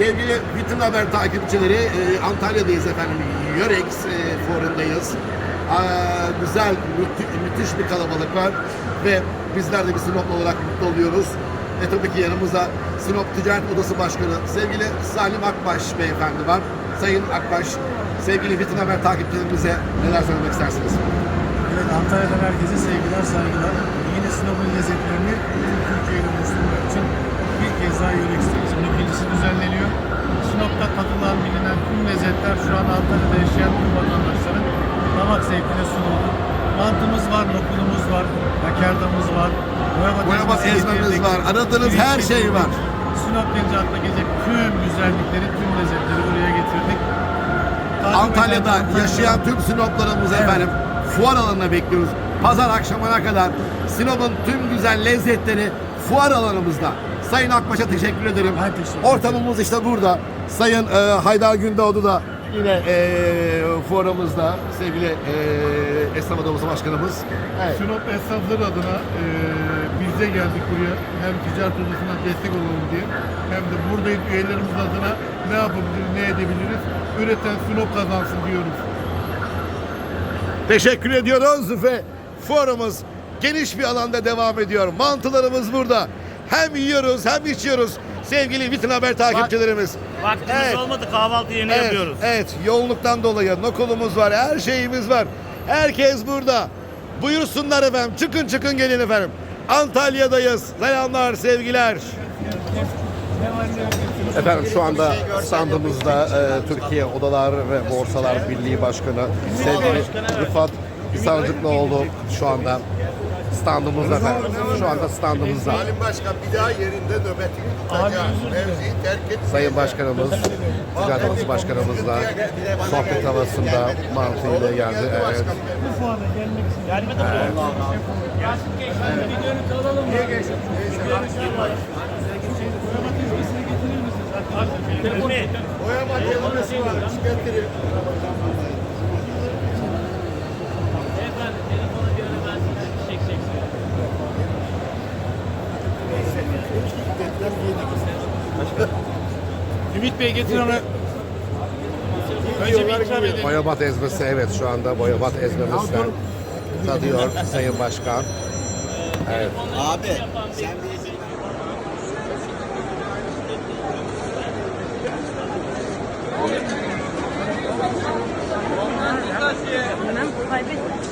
Sevgili Bütün Haber takipçileri, e, Antalya'dayız efendim. Yörex e, forumdayız. Aa, güzel, müthi- müthiş bir kalabalık var ve bizler de bir Sinoplu olarak mutlu oluyoruz. Ve tabii ki yanımızda Sinop Ticaret Odası Başkanı sevgili Salim Akbaş beyefendi var. Sayın Akbaş, sevgili Bütün Haber takipçilerimize neler söylemek istersiniz? Evet Antalya'dan herkese sevgiler, saygılar. Yine Sinop'un lezzetlerini tüm Türkiye'yle buluşturmak için bir kez daha Yörex zevkine sunuldu. Mantımız var, lokumumuz var, lakardamız var, boyabat, ezmemiz var, aradığınız her şey var. Sinop akla gelecek tüm güzellikleri, tüm lezzetleri buraya getirdik. Takip Antalya'da eden- yaşayan tüm Sinoplarımızı Evet. efendim fuar alanına bekliyoruz. Pazar akşamına kadar Sinop'un tüm güzel lezzetleri fuar alanımızda. Sayın Akbaş'a teşekkür ederim. Ben teşekkür ederim. Ortamımız işte burada. Sayın e, Haydar Gündoğdu da yine e, fuarımızda sevgili e, Esnaf Odamızı Başkanımız. Evet. Sinop esnafları adına e, biz de geldik buraya. Hem ticaret odasına destek olalım diye. Hem de buradayız üyelerimiz adına ne yapabiliriz, ne edebiliriz. Üreten Sinop kazansın diyoruz. Teşekkür ediyoruz ve fuarımız geniş bir alanda devam ediyor. Mantılarımız burada. Hem yiyoruz hem içiyoruz. Sevgili Vitin Haber takipçilerimiz. Vaktimiz Evet. olmadı kahvaltı yeni Evet, yapıyoruz. evet yoğunluktan dolayı nokulumuz var, her şeyimiz var. Herkes burada. Buyursunlar efendim, çıkın çıkın gelin efendim. Antalya'dayız. Selamlar, sevgiler. Efendim şu anda standımızda e, Türkiye Odalar ve Borsalar Birliği Başkanı sevgili Rıfat Hisarcıklıoğlu şu anda standımızda efendim. Şu anda standımızda. Salim Başkan bir daha yerinde nöbetini tutacak. Mevziyi terk et. Sayın Başkanımız, Ticaret Başkanımızla sohbet havasında mantığıyla geldi. Evet. Boyama kelimesi var. Reklam yedik. Ümit Bey getirin onu. Önce bir ikram edin. Boyabat ezmesi evet şu anda boyabat ezmemizden tadıyor Sayın Başkan. Evet. Abi sen Kaybettim.